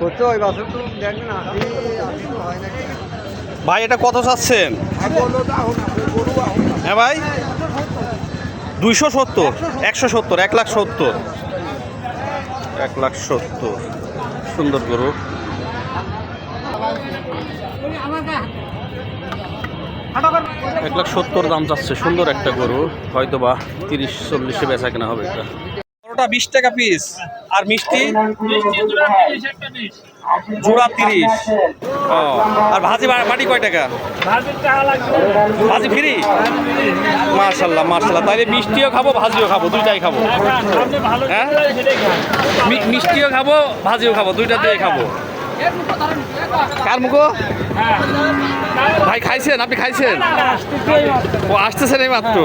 হচ্ছে ওই তো হয় নাকি ভাই এটা কত চাচ্ছেন? হ্যাঁ ভাই। দুইশো সত্তর একশো সত্তর এক লাখ সত্তর। এক লাখ সত্তর। সুন্দর গরু। এক লাখ সত্তর দাম চাচ্ছে সুন্দর একটা গরু। হয়তো বা তিরিশ চল্লিশে বেচা কেনা হবে এটা। গরুটা বিশ টাকা পিস আর মিষ্টি? জোড়া তিরিশ। ও, আর ভাজি বাটি কয় টাকা? ভাজি ফ্রি? মার্শাল্লাহ মার্শাল্লাহ তাহলে মিষ্টিও খাব, ভাজিও খাব, দুইটাই খাব। হ্যাঁ? মিষ্টিও খাব, ভাজিও খাব, দুইটা দিয়ে খাব। কার মুখো? ভাই, খাইছেন? আপনি খাইছেন? ও আসতেছেন এই মাত্র।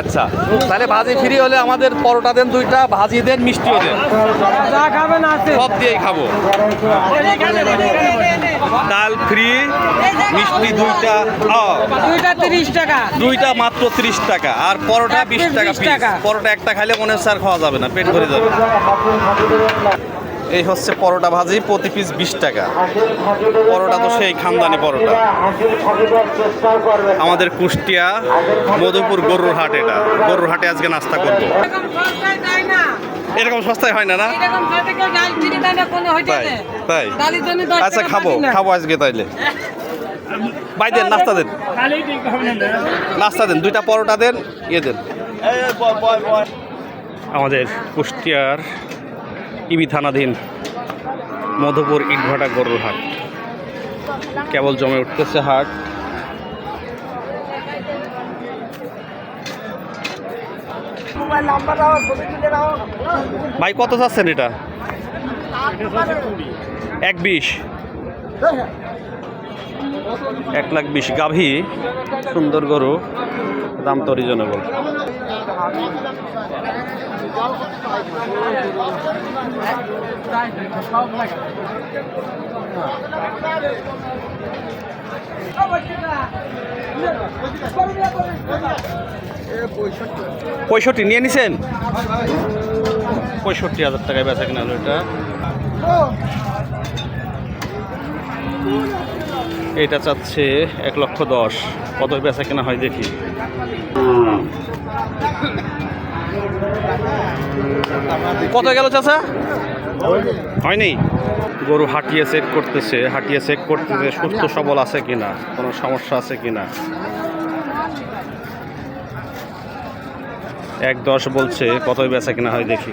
আচ্ছা তাহলে ভাজি ফ্রি হলে আমাদের পরোটা দেন দুইটা ভাজি দেন মিষ্টিও দেন। যা খাবেন আছে। সব দিয়েই খাব। ডাল ফ্রি মিষ্টি দুইটা দুইটা তিরিশ টাকা। দুইটা মাত্র ত্রিশ টাকা। আর পরোটা বিশ টাকা 20 টাকা। পরোটা একটা খাইলে মনে হচ্ছে আর খাওয়া যাবে না পেট ভরে যাবে। এই হচ্ছে পরোটা ভাজি প্রতি পিস বিশ টাকা। পরোটা তো সেই খানদানি পরোটা। আমাদের কুষ্টিয়া মধুপুর গরুর হাট এটা। গরুর হাটে আজকে নাস্তা করব। এরকম সস্তায় হয় না না? তাই তাই। আচ্ছা খাব খাব আজকে তাইলে। ভাই দেন নাস্তা দেন। নাস্তা দেন দুইটা পরোটা দেন ইয়ে দেন। আমাদের কুষ্টিয়ার ইবি থানাধীন মধুপুর ইটভাটা গরুর হাট। কেবল জমে উঠতেছে হাট। ভাই, কত চাচ্ছেন এটা? এক বিশ। এক লাখ বিশ। গাভী, সুন্দর গরু। দাম তো রিজনেবল পঁয়ষট্টি নিয়ে নিছেন? পঁয়ষট্টি হাজার টাকায় বেচা কিনা এটা। এটা চাচ্ছে এক লক্ষ দশ। কত বেচা কেনা হয় দেখি। কত গেল চাচা? হয়নি। গরু হাঁটিয়ে চেক করতেছে, হাঁটিয়ে চেক করতেছে, সুস্থ সবল আছে কিনা, কোনো সমস্যা আছে কিনা। এক দশ বলছে কত বেচা কিনা হয় দেখি।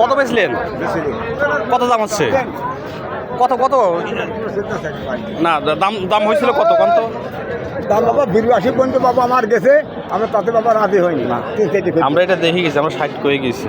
কত বেচলেন? কত দাম হচ্ছে? কত কত? না দাম দাম হয়েছিল কত? কত? দাম বাবা বিরাশি পর্যন্ত বাবা আমার গেছে। আমরা তাতে বাবা রাজি হয়নি আমরা এটা দেখে গেছি আমরা সাইড করে গেছি।